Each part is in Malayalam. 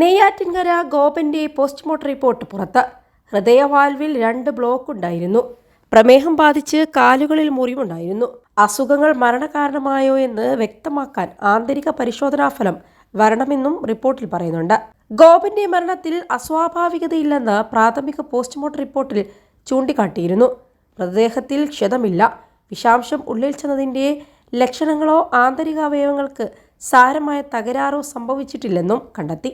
നെയ്യാറ്റിൻകര ഗോപന്റെ പോസ്റ്റ്മോർട്ടം റിപ്പോർട്ട് പുറത്ത്. ഹൃദയവാൽവിൽ രണ്ട് ബ്ലോക്ക് ഉണ്ടായിരുന്നു പ്രമേഹം ബാധിച്ച് കാലുകളിൽ മുറിവുണ്ടായിരുന്നു. അസുഖങ്ങൾ മരണകാരണമായോ എന്ന് വ്യക്തമാക്കാൻ ആന്തരിക പരിശോധനാ ഫലം വരണമെന്നും റിപ്പോർട്ടിൽ പറയുന്നുണ്ട്. ഗോപന്റെ മരണത്തിൽ അസ്വാഭാവികതയില്ലെന്ന് പ്രാഥമിക പോസ്റ്റ്മോർട്ടം റിപ്പോർട്ടിൽ ചൂണ്ടിക്കാട്ടിയിരുന്നു. മൃതദേഹത്തിൽ ക്ഷതമില്ല. വിഷാംശം ഉള്ളിൽ ചെന്നതിന്റെ ലക്ഷണങ്ങളോ ആന്തരിക അവയവങ്ങൾക്ക് സാരമായ തകരാറോ സംഭവിച്ചിട്ടില്ലെന്നും കണ്ടെത്തി.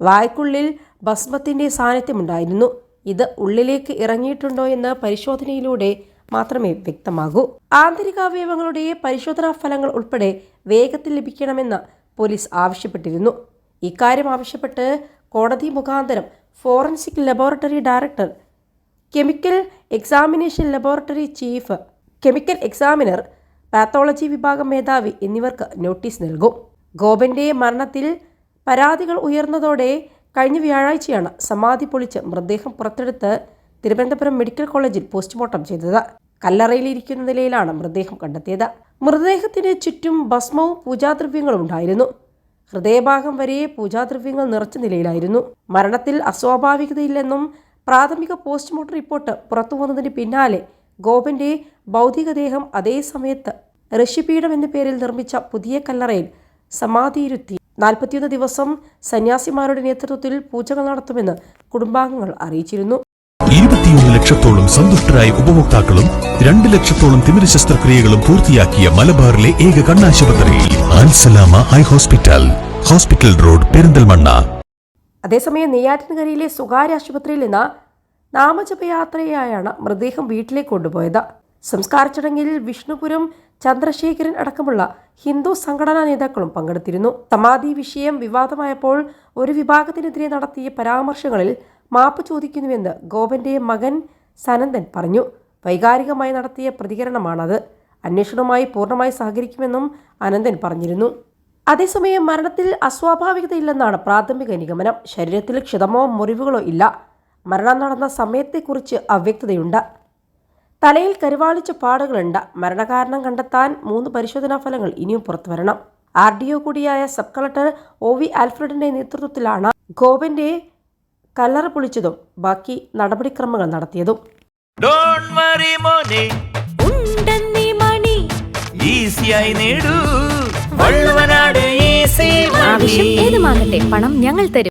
വായ്ക്കുള്ളിൽ ഭസ്മത്തിന്റെ സാന്നിധ്യമുണ്ടായിരുന്നു. ഇത് ഉള്ളിലേക്ക് ഇറങ്ങിയിട്ടുണ്ടോ എന്ന പരിശോധനയിലൂടെ മാത്രമേ വ്യക്തമാകൂ. ആന്തരികാവയവങ്ങളുടെ പരിശോധനാ ഫലങ്ങൾ ഉൾപ്പെടെ വേഗത്തിൽ ലഭിക്കണമെന്ന് പോലീസ് ആവശ്യപ്പെട്ടിരുന്നു. ഇക്കാര്യം ആവശ്യപ്പെട്ട് കോടതി മുഖാന്തരം forensic laboratory director chemical examination laboratory chief chemical examiner pathology വിഭാഗം മേധാവി എന്നിവർക്ക് നോട്ടീസ് നൽകും. ഗോപന്റെ മരണത്തിൽ പരാതികൾ ഉയർന്നതോടെ കഴിഞ്ഞ വ്യാഴാഴ്ചയാണ് സമാധി പൊളിച്ച് മൃതദേഹം പുറത്തെടുത്ത് തിരുവനന്തപുരം മെഡിക്കൽ കോളേജിൽ പോസ്റ്റ്മോർട്ടം ചെയ്തത്. കല്ലറയിലിരിക്കുന്ന നിലയിലാണ് മൃതദേഹം കണ്ടെത്തിയത്. മൃതദേഹത്തിന് ചുറ്റും ഭസ്മവും പൂജാദ്രവ്യങ്ങളും ഉണ്ടായിരുന്നു. ഹൃദയഭാഗം വരെ പൂജാദ്രവ്യങ്ങൾ നിറച്ച നിലയിലായിരുന്നു. മരണത്തിൽ അസ്വാഭാവികതയില്ലെന്നും പ്രാഥമിക പോസ്റ്റ്മോർട്ടം റിപ്പോർട്ട് പുറത്തു വന്നതിന് പിന്നാലെ ഗോപന്റെ ഭൗതികദേഹം അതേ സമയത്ത് ഋഷിപീഠം എന്ന പേരിൽ നിർമ്മിച്ച പുതിയ കല്ലറയിൽ സമാധിയിരുത്തി നാൽപ്പത്തിയൊന്ന് ദിവസം സന്യാസിമാരുടെ നേതൃത്വത്തിൽ പൂജകൾ നടത്തുമെന്ന് കുടുംബാംഗങ്ങൾ അറിയിച്ചിരുന്നു. ഇരുപത്തിയൊന്ന് ലക്ഷത്തോളം സന്തുഷ്ടരായ ഉപഭോക്താക്കളും രണ്ട് ലക്ഷത്തോളം തിമിര ശസ്ത്രക്രിയകളും പൂർത്തിയാക്കിയ മലബാറിലെ ഏക കണ്ണാശുപത്രി ആൻസലാമ high hospital hospital road Perinthalmanna. അതേസമയം നെയ്യാറ്റിൻകരയിലെ സ്വകാര്യ ആശുപത്രിയിൽ നിന്ന് നാമജപയാത്രയായാണ് മൃതദേഹം വീട്ടിലേക്ക് കൊണ്ടുപോയത്. സംസ്കാര ചടങ്ങിൽ വിഷ്ണുപുരം ചന്ദ്രശേഖരൻ അടക്കമുള്ള ഹിന്ദു സംഘടനാ നേതാക്കളും പങ്കെടുത്തിരുന്നു. സമാധി വിഷയം വിവാദമായപ്പോൾ ഒരു വിഭാഗത്തിനെതിരെ നടത്തിയ പരാമർശങ്ങളിൽ മാപ്പ് ചോദിക്കുന്നുവെന്ന് ഗോപന്റെ മകൻ സനന്ദൻ പറഞ്ഞു. വൈകാരികമായി നടത്തിയ പ്രതികരണമാണത്. അന്വേഷണവുമായി പൂർണമായി സഹകരിക്കുമെന്നും അനന്തൻ പറഞ്ഞിരുന്നു. അതേസമയം മരണത്തിൽ അസ്വാഭാവികതയില്ലെന്നാണ് പ്രാഥമിക നിഗമനം. ശരീരത്തിൽ ക്ഷതമോ മുറിവുകളോ ഇല്ല. മരണം നടന്ന സമയത്തെക്കുറിച്ച് അവ്യക്തതയുണ്ട്. തലയിൽ കരുവാളിച്ച പാടുകളുണ്ട് മരണകാരണം കണ്ടെത്താൻ മൂന്ന് പരിശോധനാ ഫലങ്ങൾ ഇനിയും പുറത്തുവരണം. ആർ ഡി ഒ കൂടിയായ സബ് കളക്ടർ ഒ വി ആൽഫ്രഡിന്റെ നേതൃത്വത്തിലാണ് ഗോപിന്റെ കല്ലറ പൊളിച്ചതും ബാക്കി നടപടിക്രമങ്ങൾ നടത്തിയതും. ആവശ്യം ഏതുമാകട്ടെ പണം ഞങ്ങൾ തരും.